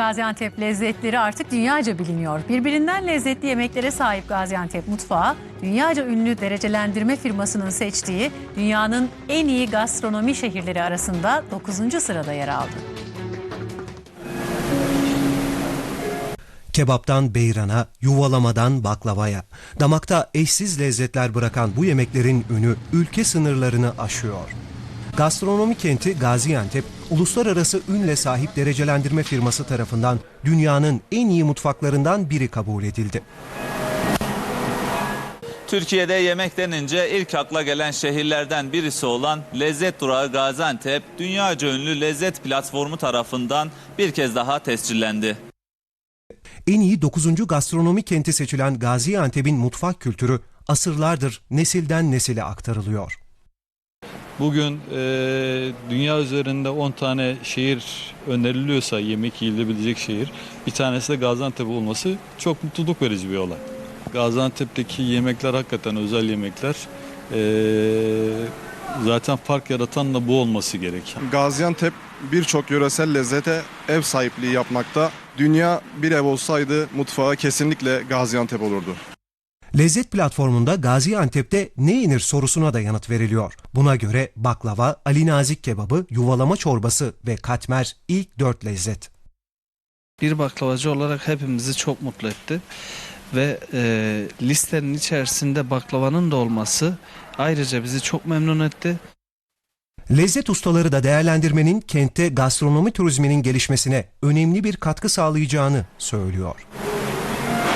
Gaziantep lezzetleri artık dünyaca biliniyor. Birbirinden lezzetli yemeklere sahip Gaziantep mutfağı, dünyaca ünlü derecelendirme firmasının seçtiği dünyanın en iyi gastronomi şehirleri arasında 9. sırada yer aldı. Kebaptan beyrana, yuvalamadan baklavaya. Damakta eşsiz lezzetler bırakan bu yemeklerin ünü ülke sınırlarını aşıyor. Gastronomi kenti Gaziantep, uluslararası ünle sahip derecelendirme firması tarafından dünyanın en iyi mutfaklarından biri kabul edildi. Türkiye'de yemek denince ilk akla gelen şehirlerden birisi olan lezzet durağı Gaziantep, dünyaca ünlü lezzet platformu tarafından bir kez daha tescillendi. En iyi 9. gastronomi kenti seçilen Gaziantep'in mutfak kültürü asırlardır nesilden nesile aktarılıyor. Bugün e, dünya üzerinde 10 tane şehir öneriliyorsa yemek yiyilebilecek şehir, bir tanesi de Gaziantep olması çok mutluluk verici bir olay. Gaziantep'teki yemekler hakikaten özel yemekler. E, zaten fark yaratan da bu olması gerek. Gaziantep birçok yöresel lezzete ev sahipliği yapmakta. Dünya bir ev olsaydı mutfağı kesinlikle Gaziantep olurdu. Lezzet platformunda Gaziantep'te ne yenir sorusuna da yanıt veriliyor. Buna göre baklava, Ali Nazik kebabı, yuvalama çorbası ve katmer ilk dört lezzet. bir baklavacı olarak hepimizi çok mutlu etti. Ve e, listenin içerisinde baklavanın da olması ayrıca bizi çok memnun etti. Lezzet ustaları da değerlendirmenin kentte gastronomi turizminin gelişmesine önemli bir katkı sağlayacağını söylüyor.